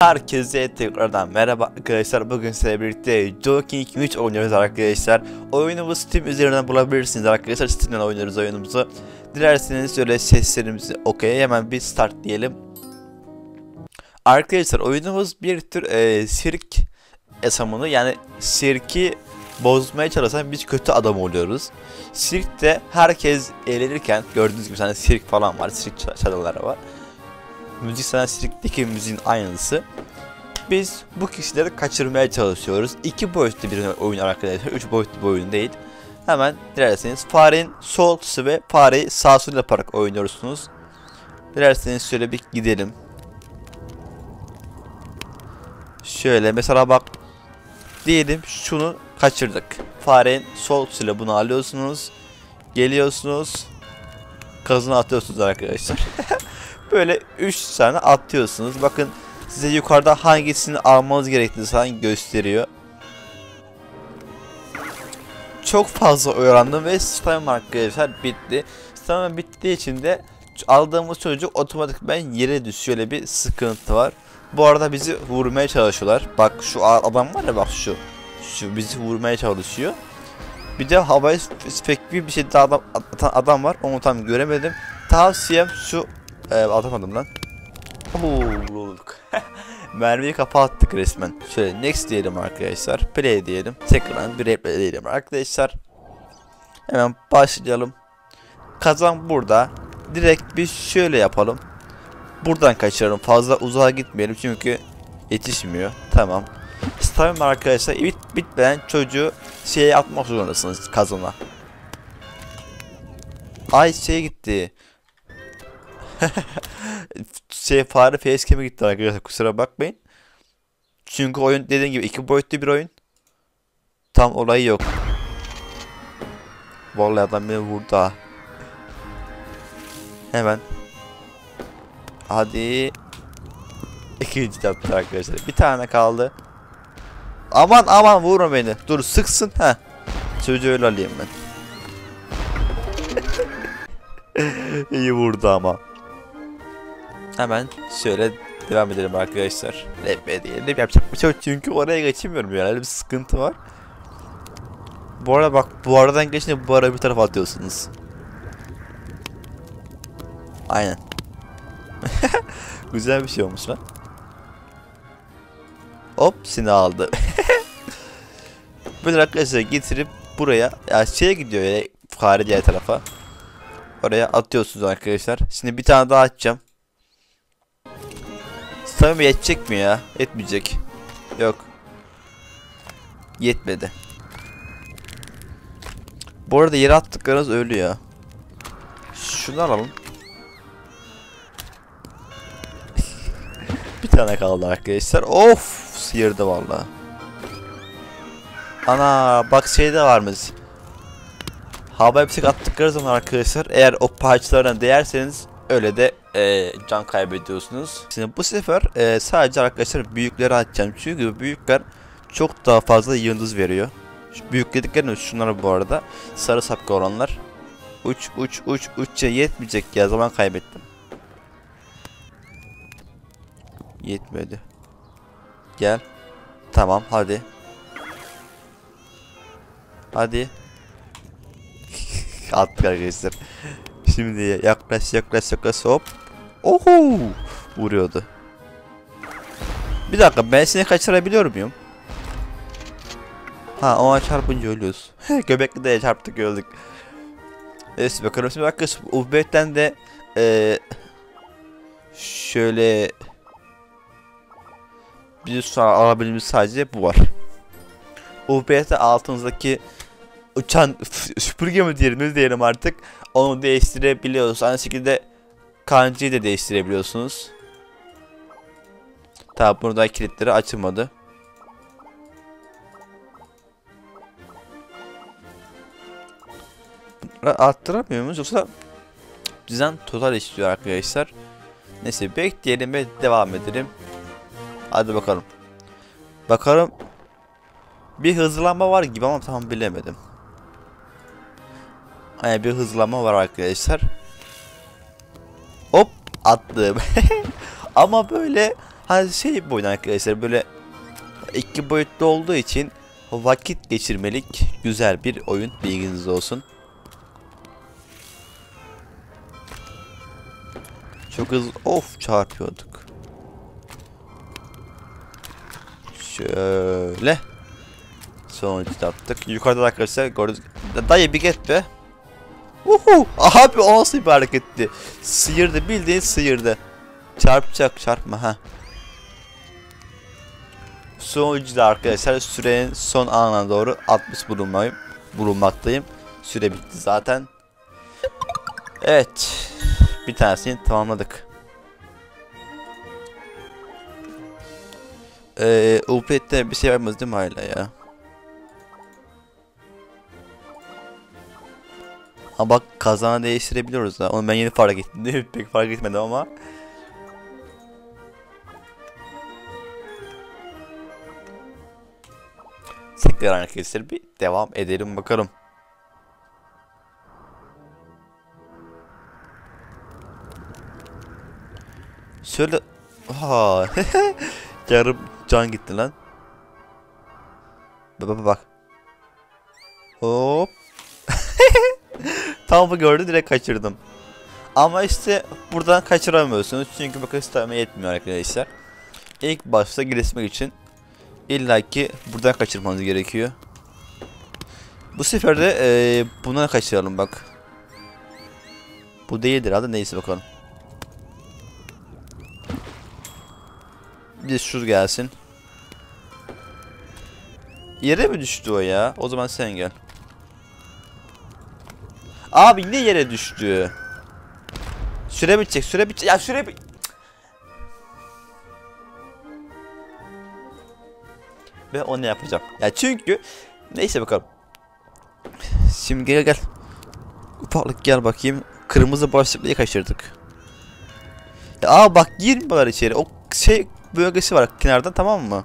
Herkese tekrardan merhaba arkadaşlar. Bugün sizlerle birlikte Joking 3 oynuyoruz arkadaşlar. Oyunumuzu Steam üzerinden bulabilirsiniz arkadaşlar. Steam'den oynuyoruz oyunumuzu. Dilerseniz şöyle seslerimizi okey hemen bir start diyelim. Arkadaşlar oyunumuz bir tür e, sirk esamını yani sirki bozmaya çalışan biz kötü adam oluyoruz. Sirkte herkes eğlenirken gördüğünüz gibi hani sirk falan var. Sirk çadırları var müzik sana sirkteki müziğin aynısı. Biz bu kişileri kaçırmaya çalışıyoruz. İki boyutlu bir oyun arkadaşlar. Üç boyutlu bir oyun değil. Hemen dilerseniz farenin sol ve fareyi sağ sol yaparak oynuyorsunuz. Dilerseniz şöyle bir gidelim. Şöyle mesela bak diyelim şunu kaçırdık. Farenin sol tuşuyla bunu alıyorsunuz. Geliyorsunuz. Kazını atıyorsunuz arkadaşlar. Böyle 3 tane atıyorsunuz. Bakın size yukarıda hangisini almanız gerektiğini sana gösteriyor. Çok fazla öğrendim ve stamina arkadaşlar bitti. Stamina bittiği için de aldığımız çocuk otomatikman yere düşüyor. Bir sıkıntı var. Bu arada bizi vurmaya çalışıyorlar. Bak şu adam var ya bak şu. Şu bizi vurmaya çalışıyor. Bir de havaya spekli bir şey daha adam, adam var. Onu tam göremedim. Tavsiyem şu ee, atamadım lan. Vurulduk. Mermiyi kapattık resmen. Şöyle next diyelim arkadaşlar. Play diyelim. Tekrar bir replay diyelim arkadaşlar. Hemen başlayalım. Kazan burada. Direkt biz şöyle yapalım. Buradan kaçıralım. Fazla uzağa gitmeyelim çünkü yetişmiyor. Tamam. Stamina arkadaşlar bit bitmeyen çocuğu şeye atmak zorundasınız kazana. Ay şey gitti şey fare facecam'e gitti arkadaşlar kusura bakmayın. Çünkü oyun dediğim gibi iki boyutlu bir oyun. Tam olayı yok. Vallahi adam beni vurdu ha. Hemen. Hadi. İkinci yaptı arkadaşlar. Bir tane kaldı. Aman aman vurma beni. Dur sıksın. ha. Çocuğu öyle alayım ben. İyi vurdu ama. Hemen şöyle devam edelim arkadaşlar. RP diyelim. Yapacak bir şey yok çünkü oraya geçemiyorum yani. Öyle bir sıkıntı var. Bu arada bak bu aradan geçince bu ara bir tarafa atıyorsunuz. Aynen. Güzel bir şey olmuş lan. Hop seni aldı. Böyle arkadaşlar getirip buraya ya şeye gidiyor ya fare diğer tarafa. Oraya atıyorsunuz arkadaşlar. Şimdi bir tane daha açacağım. Stamina yetecek mi ya? Yetmeyecek. Yok. Yetmedi. Bu arada yere attıklarınız ölüyor. Şunu alalım. bir tane kaldı arkadaşlar. Of, sıyırdı vallahi. Ana bak şey de varmış. Hava hepsi attıkları zaman arkadaşlar eğer o parçalarına değerseniz öyle de e, can kaybediyorsunuz. Şimdi bu sefer e, sadece arkadaşlar büyükleri açacağım. Çünkü büyükler çok daha fazla yıldız veriyor. Şu büyük dediklerim şunlar bu arada. Sarı sapka olanlar. Uç uç uç uçça yetmeyecek ya zaman kaybettim. Yetmedi. Gel. Tamam hadi. Hadi. Attık arkadaşlar. Şimdi yaklaş yaklaş yaklaş hop. Oho! Vuruyordu. Bir dakika ben seni kaçırabiliyor muyum? Ha ona çarpınca ölüyoruz. Göbekli de çarptık öldük. Neyse bakalım şimdi arkadaşlar Ubeyt'ten de ee, şöyle bir an alabildiğimiz sadece bu var. UBS'de altınızdaki uçan süpürge mi diyelim ne diyelim artık onu değiştirebiliyoruz. Aynı şekilde kancayı da değiştirebiliyorsunuz. Tabi burada kilitleri açılmadı. Arttıramıyor muyuz yoksa bizden total istiyor arkadaşlar. Neyse bekleyelim ve devam edelim. Hadi bakalım. Bakalım. Bir hızlanma var gibi ama tam bilemedim. Hani bir hızlama var arkadaşlar. Attım. Ama böyle Hani şey bir oyun arkadaşlar böyle iki boyutlu olduğu için vakit geçirmelik güzel bir oyun bilginiz olsun. Çok hızlı of çarpıyorduk. Şöyle. Sonucu yaptık. Yukarıda da arkadaşlar gördüğünüz Dayı bir git be. Uhu. Abi o nasıl bir hareketti. Sıyırdı bildiğin sıyırdı. Çarpacak çarpma ha. Sonucu da arkadaşlar sürenin son anına doğru 60 bulunmayım, bulunmaktayım. Süre bitti zaten. Evet. Bir tanesini tamamladık. Ee, Upet'te bir şey varmaz değil mi hala ya? Ha bak kazanı değiştirebiliyoruz da. Onu ben yeni fark ettim. Pek fark etmedim ama. Tekrar arkadaşlar bir devam edelim bakalım. Şöyle... Ha, Yarım can gitti lan. Bak bak bak. Hop. Bu gördü direkt kaçırdım. Ama işte buradan kaçıramıyorsunuz çünkü bakın sisteme yetmiyor arkadaşlar. İlk başta gelişmek için illaki buradan kaçırmanız gerekiyor. Bu sefer de ee, buna kaçıralım bak. Bu değildir hadi neyse bakalım. Bir şu gelsin. Yere mi düştü o ya? O zaman sen gel. Abi ne yere düştü? Süre bitecek, süre bitecek. Ya süre bit... Ve onu yapacağım. Ya çünkü neyse bakalım. Şimdi gel gel. Ufaklık gel bakayım. Kırmızı başlıklıyı kaçırdık. Ya aa bak girmiyorlar içeri. O şey bölgesi var kenarda tamam mı?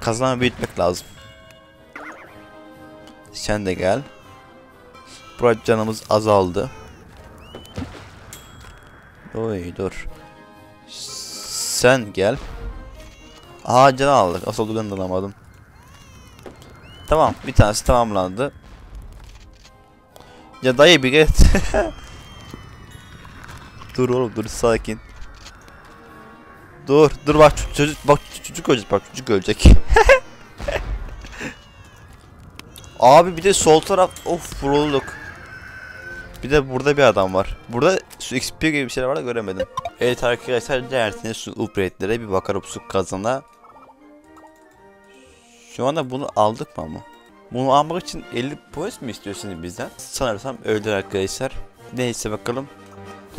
Kazanı büyütmek lazım. Sen de gel. Burada canımız azaldı. Oy dur. Sen gel. Aha can aldık. Asıl olduğunu alamadım. Tamam bir tanesi tamamlandı. Ya dayı bir git. dur oğlum dur sakin. Dur dur bak çocuk bak çocuk ölecek bak çocuk ölecek. Abi bir de sol taraf of vurulduk. Bir de burada bir adam var. Burada su XP gibi bir şeyler var da göremedim. Evet arkadaşlar diğersine su upgrade'lere bir bakalım su kazana. Şu anda bunu aldık mı ama? Bunu almak için 50 point mi istiyorsunuz bizden? Sanırsam öyle arkadaşlar. Neyse bakalım.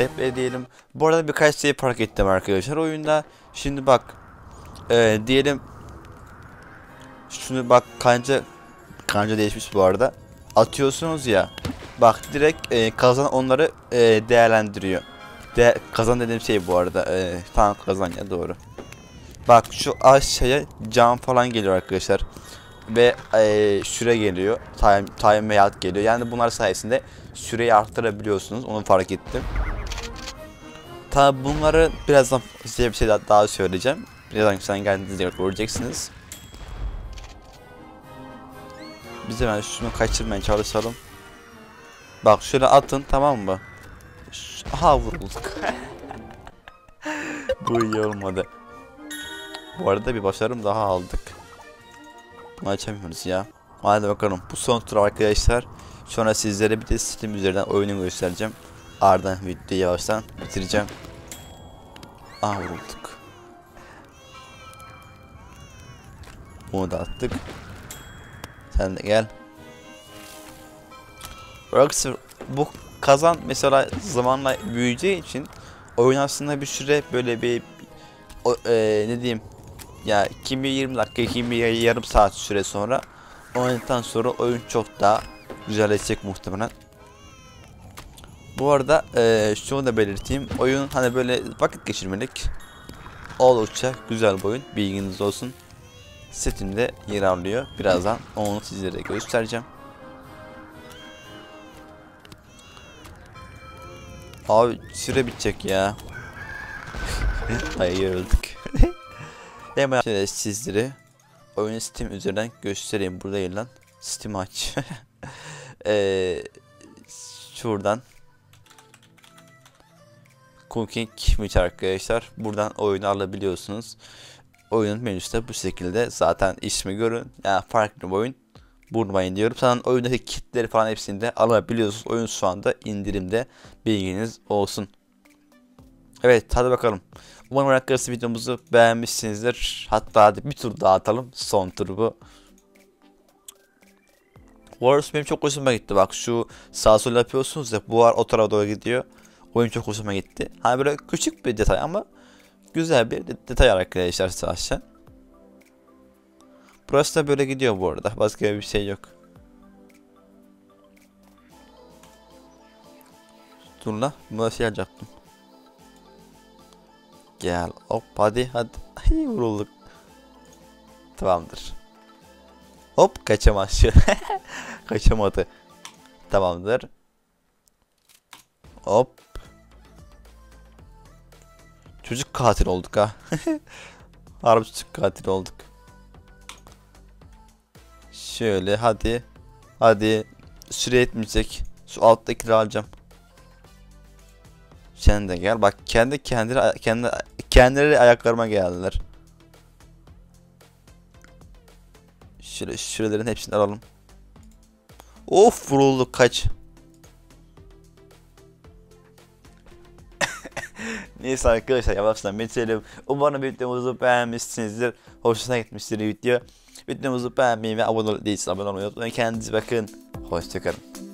Replay diyelim. Bu arada birkaç şey fark ettim arkadaşlar oyunda. Şimdi bak. Ee, diyelim. Şunu bak kanca. Kanca değişmiş bu arada. Atıyorsunuz ya. Bak direkt e, kazan onları e, değerlendiriyor. De kazan dediğim şey bu arada. E, tamam kazan ya doğru. Bak şu aşağıya cam falan geliyor arkadaşlar. Ve e, süre geliyor. Time, time ve yat geliyor. Yani bunlar sayesinde süreyi arttırabiliyorsunuz. Onu fark ettim. Tabi bunları birazdan size bir şey daha söyleyeceğim. Birazdan sen geldiğinizde göreceksiniz. Biz hemen şunu kaçırmaya çalışalım. Bak şöyle atın tamam mı? Aha vurulduk. Bu iyi olmadı. Bu arada bir başarım daha aldık. Bunu açamıyoruz ya. Hadi bakalım. Bu son tur arkadaşlar. Sonra sizlere bir de Steam üzerinden oyunu göstereceğim. Ardından videoyu yavaştan bitireceğim. Aa vurulduk. Bunu da attık. Sen de gel. Rockstar bu kazan mesela zamanla büyüyeceği için oyun aslında bir süre böyle bir o, e, ne diyeyim ya kimi 20 dakika kimi yarım saat süre sonra oynadıktan sonra oyun çok daha güzelleşecek muhtemelen. Bu arada e, şunu da belirteyim. Oyun hani böyle vakit geçirmelik oldukça güzel bir oyun. Bilginiz olsun. Steam'de yer alıyor. Birazdan onu sizlere göstereceğim. Abi süre bitecek ya. Hayır öldük. Hemen şöyle sizlere oyunu Steam üzerinden göstereyim. Burada değil lan. Steam aç. Eee şuradan Cooking Meet arkadaşlar. Buradan oyunu alabiliyorsunuz. Oyunun menüsü bu şekilde. Zaten ismi görün. Yani farklı bir oyun. Vurmayın diyorum. Sana oyundaki kitleri falan hepsini de alabiliyorsunuz. Oyun şu anda indirimde. Bilginiz olsun. Evet hadi bakalım. Umarım arkadaşlar videomuzu beğenmişsinizdir. Hatta hadi bir tur daha atalım. Son tur bu. Wars benim çok hoşuma gitti. Bak şu sağ sol yapıyorsunuz ya buhar o tarafa doğru gidiyor. Oyun çok hoşuma gitti. Hani böyle küçük bir detay ama güzel bir de- detay arkadaşlar şahsen. Burası da böyle gidiyor bu arada. Başka bir şey yok. Dur la. Buna şey alacaktım. Gel. Hop hadi hadi. Ay vurulduk. Tamamdır. Hop kaçamaz şu. Kaçamadı. Tamamdır. Hop. Çocuk katil olduk ha. Harbi çocuk katil olduk. Şöyle hadi. Hadi. Süre etmeyecek. Şu alttakileri alacağım. Sen de gel. Bak kendi kendileri kendi kendileri ayaklarıma geldiler. Şöyle şurelerin hepsini alalım. Of vurulduk kaç. Neyse arkadaşlar yavaştan bitirelim. Umarım videomuzu beğenmişsinizdir. Hoşuna gitmiştir video. Videomuzu beğenmeyi ve abone değilseniz abone olmayı unutmayın. Kendinize bakın. Hoşçakalın.